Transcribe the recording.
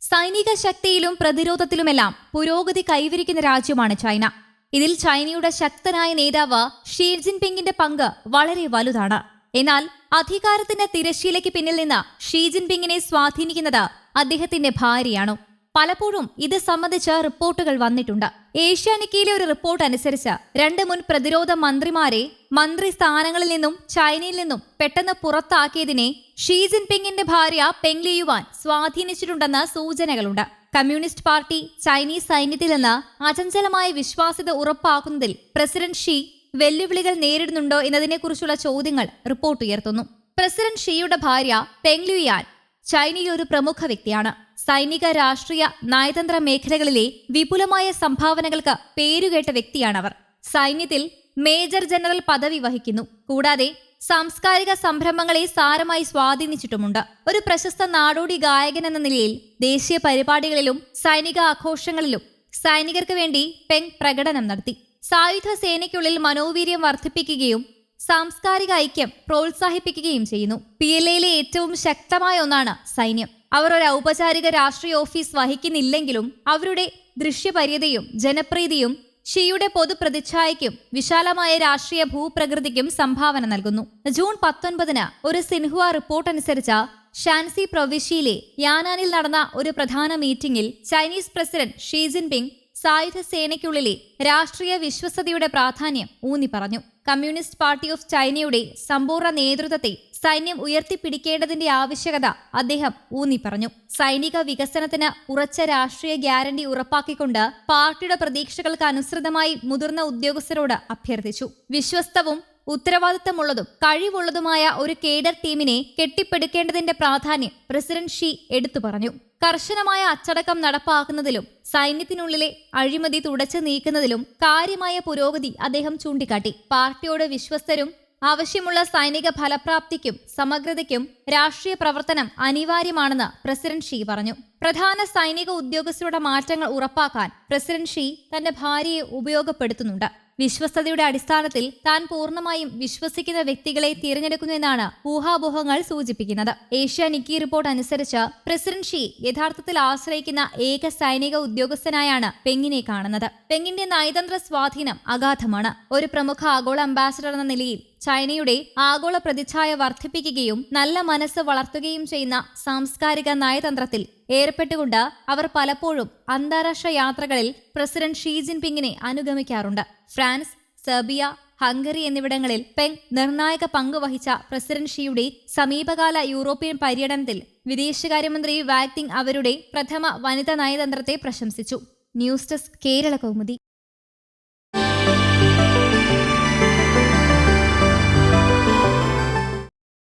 സൈനിക ശക്തിയിലും പ്രതിരോധത്തിലുമെല്ലാം പുരോഗതി കൈവരിക്കുന്ന രാജ്യമാണ് ചൈന. ഇതിൽ ചൈനയുടെ ശക്തനായ നേതാവ് ഷീ ജിൻപിങ്ങിന്റെ പങ്ക് വളരെ വലുതാണ്. എന്നാൽ അധികാരത്തിന്റെ തിരശ്ശീലയ്ക്ക് പിന്നിൽ നിന്ന് ഷീ ജിൻപിങ്ങിനെ സ്വാധീനിക്കുന്നത് അദ്ദേഹത്തിന്റെ ഭാര്യയാണോ. പലപ്പോഴും ഇത് സംബന്ധിച്ച് റിപ്പോർട്ടുകൾ വന്നിട്ടുണ്ട്. ഏഷ്യാനിക്കയിലെ ഒരു റിപ്പോർട്ട് അനുസരിച്ച് രണ്ട് മുൻ പ്രതിരോധ മന്ത്രിമാരെ മന്ത്രി സ്ഥാനങ്ങളിൽ നിന്നും ചൈനയിൽ നിന്നും പെട്ടെന്ന് പുറത്താക്കിയതിനെ ഷീ ജിൻപിങ്ങിന്റെ ഭാര്യ പെങ് ലിയുവാൻ സ്വാധീനിച്ചിട്ടുണ്ടെന്ന് സൂചനകളുണ്ട്. കമ്മ്യൂണിസ്റ്റ് പാർട്ടി ചൈനീസ് സൈന്യത്തിൽ നിന്ന് അചഞ്ചലമായ വിശ്വാസ്യത ഉറപ്പാക്കുന്നതിൽ പ്രസിഡന്റ് ഷീ വെല്ലുവിളികൾ നേരിടുന്നുണ്ടോ എന്നതിനെക്കുറിച്ചുള്ള ചോദ്യങ്ങൾ റിപ്പോർട്ട് ഉയർത്തുന്നു. പ്രസിഡന്റ് ഷീയുടെ ഭാര്യ പെങ് ലുയാൻ ചൈനയിലെ ഒരു പ്രമുഖ വ്യക്തിയാണ്. സൈനിക രാഷ്ട്രീയ നയതന്ത്ര മേഖലകളിലെ വിപുലമായ സംഭാവനകൾക്ക് പേരുകേട്ട വ്യക്തിയാണവർ. സൈന്യത്തിൽ മേജർ ജനറൽ പദവി വഹിക്കുന്നു. കൂടാതെ സാംസ്കാരിക സംരംഭങ്ങളെ സാരമായി സ്വാധീനിച്ചിട്ടുമുണ്ട്. ഒരു പ്രശസ്ത നാടോടി ഗായകൻ എന്ന നിലയിൽ ദേശീയ പരിപാടികളിലും സൈനിക ആഘോഷങ്ങളിലും സൈനികർക്ക് വേണ്ടി പെങ് പ്രകടനം നടത്തി. സായുധ സേനയ്ക്കുള്ളിൽ മനോവീര്യം വർദ്ധിപ്പിക്കുകയും സാംസ്കാരിക ഐക്യം പ്രോത്സാഹിപ്പിക്കുകയും ചെയ്യുന്നു. പി എൽ എയിലെ ഏറ്റവും ശക്തമായ ഒന്നാണ് സൈന്യം. അവർ ഒരു ഔപചാരിക രാഷ്ട്രീയ ഓഫീസ് വഹിക്കുന്നില്ലെങ്കിലും അവരുടെ ദൃശ്യപര്യതയും ജനപ്രീതിയും ഷിയുടെ പൊതുപ്രതിച്ഛായയ്ക്കും വിശാലമായ രാഷ്ട്രീയ ഭൂപ്രകൃതിക്കും സംഭാവന നൽകുന്നു. ജൂൺ പത്തൊൻപതിന് ഒരു സിൻഹുവ റിപ്പോർട്ട് അനുസരിച്ച ഷാൻസി പ്രവിശ്യയിലെ യാനാനിൽ നടന്ന ഒരു പ്രധാന മീറ്റിംഗിൽ ചൈനീസ് പ്രസിഡന്റ് ഷീ ജിൻപിങ് സായുധ സേനയ്ക്കുള്ളിലെ രാഷ്ട്രീയ വിശ്വസതയുടെ പ്രാധാന്യം ഊന്നി പറഞ്ഞു കമ്മ്യൂണിസ്റ്റ് പാർട്ടി ഓഫ് ചൈനയുടെ സമ്പൂർണ നേതൃത്വത്തെ സൈന്യം ഉയർത്തിപ്പിടിക്കേണ്ടതിന്റെ ആവശ്യകത അദ്ദേഹം ഊന്നി പറഞ്ഞു സൈനിക വികസനത്തിന് ഉറച്ച രാഷ്ട്രീയ ഗ്യാരണ്ടി ഉറപ്പാക്കിക്കൊണ്ട് പാർട്ടിയുടെ പ്രതീക്ഷകൾക്ക് അനുസൃതമായി മുതിർന്ന ഉദ്യോഗസ്ഥരോട് അഭ്യർത്ഥിച്ചു. വിശ്വസ്തവും ഉത്തരവാദിത്തമുള്ളതും കഴിവുള്ളതുമായ ഒരു കേഡർ ടീമിനെ കെട്ടിപ്പടുക്കേണ്ടതിന്റെ പ്രാധാന്യം പ്രസിഡന്റ് ഷീ എടുത്തു പറഞ്ഞു. കർശനമായ അച്ചടക്കം നടപ്പാക്കുന്നതിലും സൈന്യത്തിനുള്ളിലെ അഴിമതി തുടച്ചു നീക്കുന്നതിലും കാര്യമായ പുരോഗതി അദ്ദേഹം ചൂണ്ടിക്കാട്ടി. പാർട്ടിയോട് വിശ്വസ്തരും ആവശ്യമുള്ള സൈനിക ഫലപ്രാപ്തിക്കും സമഗ്രതയ്ക്കും രാഷ്ട്രീയ പ്രവർത്തനം അനിവാര്യമാണെന്ന് പ്രസിഡന്റ് ഷീ പറഞ്ഞു. പ്രധാന സൈനിക ഉദ്യോഗസ്ഥരുടെ മാറ്റങ്ങൾ ഉറപ്പാക്കാൻ പ്രസിഡന്റ് ഷീ തന്റെ ഭാര്യയെ ഉപയോഗപ്പെടുത്തുന്നുണ്ട്. വിശ്വസ്തയുടെ അടിസ്ഥാനത്തിൽ താൻ പൂർണമായും വിശ്വസിക്കുന്ന വ്യക്തികളെ തിരഞ്ഞെടുക്കുന്നുവെന്നാണ് ഊഹാപോഹങ്ങൾ സൂചിപ്പിക്കുന്നത്. ഏഷ്യ നിക്കി റിപ്പോർട്ട് അനുസരിച്ച് പ്രസിഡന്റ് ഷീ യഥാർത്ഥത്തിൽ ആശ്രയിക്കുന്ന ഏക സൈനിക ഉദ്യോഗസ്ഥനായാണ് പെങ്ങിനെ കാണുന്നത്. പെങ്ങിന്റെ നയതന്ത്ര സ്വാധീനം അഗാധമാണ്. ഒരു പ്രമുഖ ആഗോള അംബാസഡർ എന്ന നിലയിൽ ചൈനയുടെ ആഗോള പ്രതിച്ഛായ വർദ്ധിപ്പിക്കുകയും നല്ല മനസ്സ് വളർത്തുകയും ചെയ്യുന്ന സാംസ്കാരിക നയതന്ത്രത്തിൽ ഏർപ്പെട്ടുകൊണ്ട് അവർ പലപ്പോഴും അന്താരാഷ്ട്ര യാത്രകളിൽ പ്രസിഡന്റ് ഷീ ജിൻപിങ്ങിനെ അനുഗമിക്കാറുണ്ട്. ഫ്രാൻസ് സെർബിയ ഹംഗറി എന്നിവിടങ്ങളിൽ പെങ് നിർണായക പങ്കുവഹിച്ച പ്രസിഡന്റ് ഷിയുടെ സമീപകാല യൂറോപ്യൻ പര്യടനത്തിൽ വിദേശകാര്യമന്ത്രി വാക്തിങ് അവരുടെ പ്രഥമ വനിതാ നയതന്ത്രത്തെ പ്രശംസിച്ചു. News desk Kerala Kaumudi.